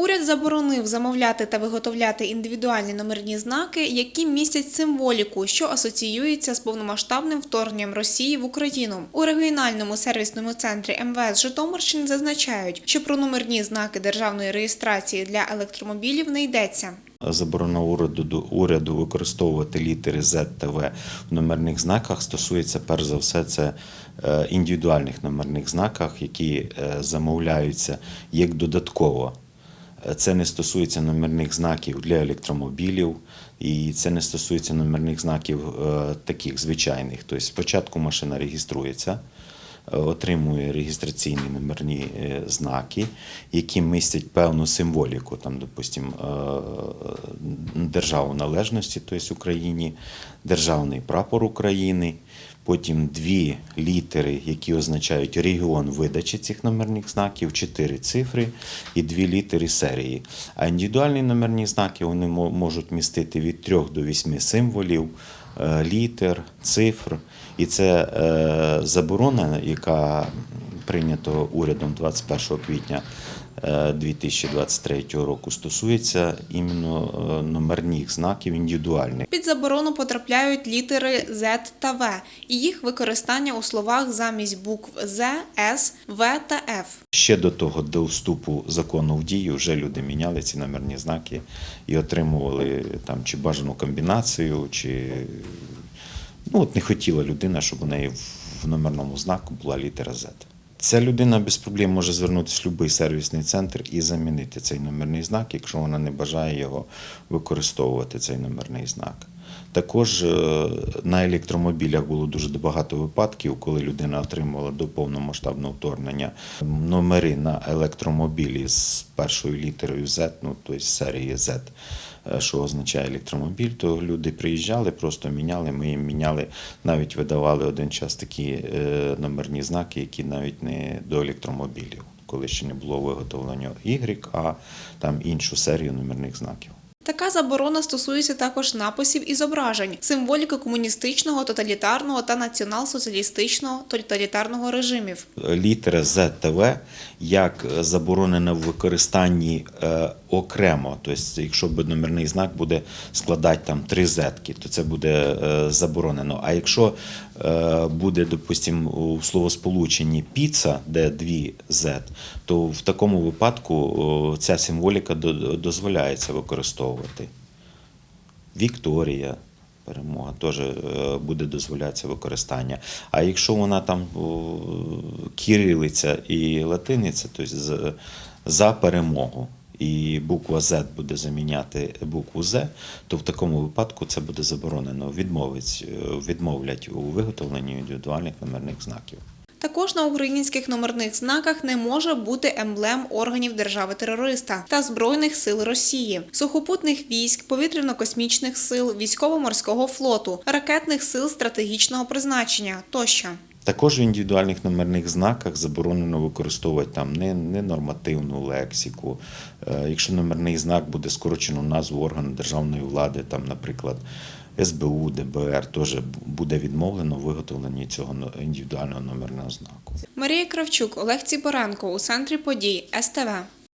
Уряд заборонив замовляти та виготовляти індивідуальні номерні знаки, які містять символіку, що асоціюється з повномасштабним вторгненням Росії в Україну. У регіональному сервісному центрі МВС Житомирщини зазначають, що про номерні знаки державної реєстрації для електромобілів не йдеться. Заборона уряду уряду використовувати літери Z та В в номерних знаках стосується перш за все це е, індивідуальних номерних знаках, які е, замовляються як додатково. Це не стосується номерних знаків для електромобілів, і це не стосується номерних знаків е, таких звичайних. Тобто спочатку машина реєструється, е, отримує реєстраційні номерні е, знаки, які містять певну символіку, там, допустим, державу належності, тобто Україні, державний прапор України. Потім дві літери, які означають регіон видачі цих номерних знаків, чотири цифри і дві літери серії. А індивідуальні номерні знаки вони можуть містити від трьох до вісьми символів, е, літер, цифр. І це е, заборона, яка прийнята урядом 21 квітня 2023 року, стосується іменно е, номерних знаків індивідуальних. Під заборону потрапляють літери Z та В і їх використання у словах замість букв З, С, В та Ф. Ще до того, до вступу закону в дію, вже люди міняли ці номерні знаки і отримували там чи бажану комбінацію, чи ну от не хотіла людина, щоб у неї в номерному знаку була літера Z. Ця людина без проблем може звернутися в будь-який сервісний центр і замінити цей номерний знак, якщо вона не бажає його використовувати, цей номерний знак. Також е, на електромобілях було дуже багато випадків, коли людина отримувала до повномасштабного вторгнення номери на електромобілі з першою літерою Z, ну тобто серії Z, що означає електромобіль, то люди приїжджали, просто міняли. Ми їм міняли, навіть видавали один час такі е, номерні знаки, які навіть не до електромобілів, коли ще не було виготовлення Y, а там іншу серію номерних знаків. Така заборона стосується також написів і зображень, символіки комуністичного, тоталітарного та націонал-соціалістичного тоталітарного режимів. літера Z та В як заборонена в використанні е, окремо. Тобто, якщо номерний знак буде складати там три зетки, то це буде е, заборонено. А якщо е, буде, допустимо, у словосполученні піца, де дві Z, то в такому випадку ця символіка до- дозволяється використовувати. Вікторія. Перемога теж е, буде дозволятися використання. А якщо вона там кирилиця і латиниця, то за перемогу, і буква Z буде заміняти букву Z, то в такому випадку це буде заборонено. Відмовить, е, відмовлять у виготовленні індивідуальних номерних знаків. Також на українських номерних знаках не може бути емблем органів держави-терориста та збройних сил Росії, сухопутних військ, повітряно-космічних сил, військово-морського флоту, ракетних сил стратегічного призначення тощо. Також в індивідуальних номерних знаках заборонено використовувати там не- ненормативну лексику. Е, Якщо номерний знак буде скорочено назву органу державної влади, там, наприклад, СБУ, ДБР, теж буде відмовлено в виготовленні цього індивідуального номерного знаку. Марія Кравчук, Олег Ціпоренко у центрі подій СТВ.